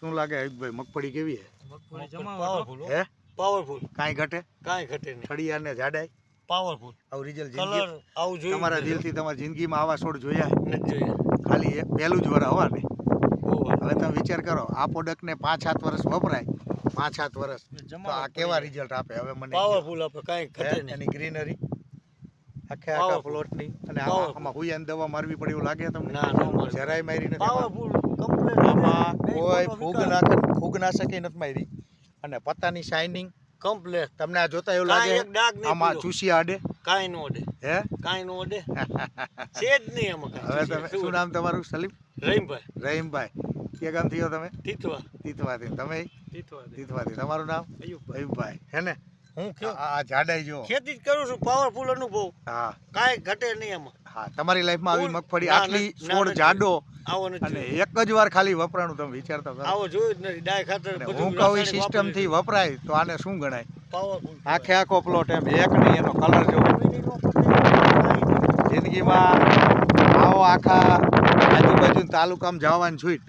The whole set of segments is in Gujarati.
શું લાગે હરીશભાઈ મગફળી કેવી મગફળી હે. હે. પાવરફુલ કાંઈ ઘટે? કાંઈ ઘટે નહીં. ફળિયા ને જાડાઈ પાવરફુલ આવું રિઝલ્ટ કલર આવું જોયું તમારા. દિલથી જિંદગીમાં આવા છોડ જોયા નથી જોયા. ખાલી એક પહેલું જ વર હવા ને હવે તમે વિચાર કરો આ પ્રોડક્ટને પાંચ સાત વર્ષ વપરાય. પાંચ સાત વર્ષ તો આ કેવા રિઝલ્ટ આપે? હવે મને. પાવરફુલ આપણે કાંઈ ઘટે નહીં. એની ગ્રીનરી આખે આખા પ્લોટની અને. આમાં આમાં દવા મારવી પડે એવું લાગે તમને? ના ના જરાય મારી નથી પાવરફુલ આમાં કોઈ ફૂગ ફૂગનાશકે નથી મારી. અને પત્તાની શાઇનિંગ કમ્પ્લેટ તમને આ જોતા એવું લાગે આમાં ચૂસી આડે? કાંઈ નો ઓડે હે? કાંઈ નો ઓડે છે જ નહીં એમાં હવે તમે શું નામ તમારું સલીમ? રહીમભાઈ. રહીમભાઈ. કે ગામ થયો તમે? તીતવા. તીતવાથી. તમે? તીતવાથી. તમારું નામ? અયુબભાઈ. હે ને? હું આ આ જાડાઈ જો ખેતી જ કરું છું પાવરફુલ અનુભવ. હા. કાંઈ ઘટે નહીં એમાં હા તમારી લાઈફમાં આવી મગફળી આટલી છોડ જાડો આવો અને એક જ વાર ખાલી વપરાણું તમે વિચારતા કરો આવો જોયું જ નથી. ડાય ખાતર હું કહું સિસ્ટમથી વપરાય તો આને શું ગણાય? આખે આખો પ્લોટ એમ એક નહીં એનો કલર. જિંદગીમાં આવો આખા આજુબાજુ તાલુકામાં જવાની છૂટ.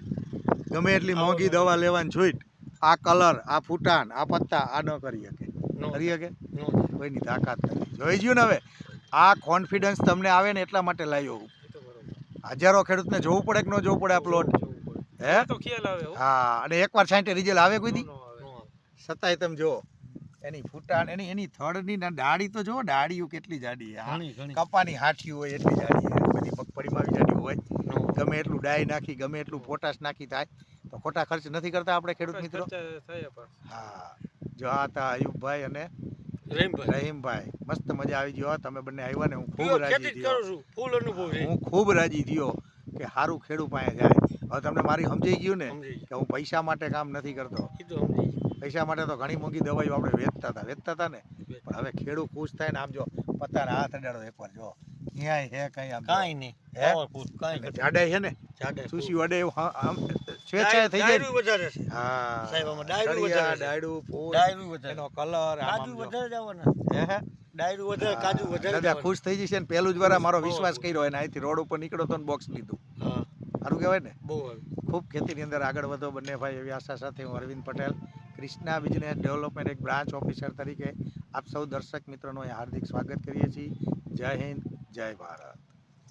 ગમે એટલી મોંઘી દવા લેવાની છૂટ આ કલર આ ફૂટાણ આ પત્તા આ ન કરી શકે. કરી શકે? કોઈની તાકાત નથી. જોઈ ગયું ને હવે? આ કોન્ફિડન્સ તમને આવે ને એટલા માટે લાવ્યો હું. હજારો ખેડૂતને જોવું પડે કે ન જોવું પડે આ પ્લોટ હે? તો ખ્યાલ આવે હા. અને એકવાર છાંટે રિઝલ્ટ આવે કોઈ દી. છતાંય તમે જુઓ. એની ફૂટાણ એની એની થડની ના ડાળી તો જુઓ ડાળીઓ કેટલી જાડી કપાની હાઠી હોય એટલી જાડી બધી મગફળીમાં આવી જાડી હોય. ગમે એટલું ડાય નાખી ગમે એટલું પોટાશ નાખી થાય તો ખોટા ખર્ચ નથી કરતા આપણે ખેડૂત મિત્રો? હા. જો આ હતા અયુબભાઈ અને રહીમભાઈ. મસ્ત મજા આવી ગયો. તમે બંને આવ્યા ને હું ખૂબ રાજી થયો. ફૂલ અનુભવ હું ખૂબ રાજી થયો કે સારું ખેડૂ પાસે જાય. હવે તમને મારી સમજાઈ ગયું ને કે હું પૈસા માટે કામ નથી કરતો. પૈસા માટે તો ઘણી મોંઘી દવાઈઓ આપણે વેચતા હતા વેચતા હતા ને. પણ હવે ખેડૂ ખુશ થાય ને આમ જો પત્તાના હાથ અડાડો એકવાર જો. ક્યાંય હે કઈ આમ જો. નહીં? પાવરફુલ કાંઈ જાડે છે ને? જાડે સુસી વડે આમ સ્વેચ્છાએ થઈ જાય ડાયરું વધારે છે. હા. સાહેબ, આમાં ડાયરું વધારે ડાયરું ફૂલ. ડાયરું વધારે. એનો કલર કાજુ. વધારે જવાના. હે હે? ડાયરું વધારે કાજુ વધારે દાદા ખુશ થઈ જશે ને? પહેલું જ વાર મારો વિશ્વાસ કર્યો એને. અહીંથી રોડ ઉપર નીકળ્યો તો બોક્સ લીધું. હા. સારું કહેવાય ને? બહુ. ખૂબ ખેતીની અંદર આગળ વધો બંને ભાઈ. એવી આશા સાથે હું અરવિંદ પટેલ ક્રિષ્ના બિઝનેસ ડેવલપમેન્ટ એક બ્રાન્ચ ઓફિસર તરીકે આપ સૌ દર્શક મિત્રોનું હાર્દિક સ્વાગત કરીએ છીએ. જય હિન્દ. જય ભારત.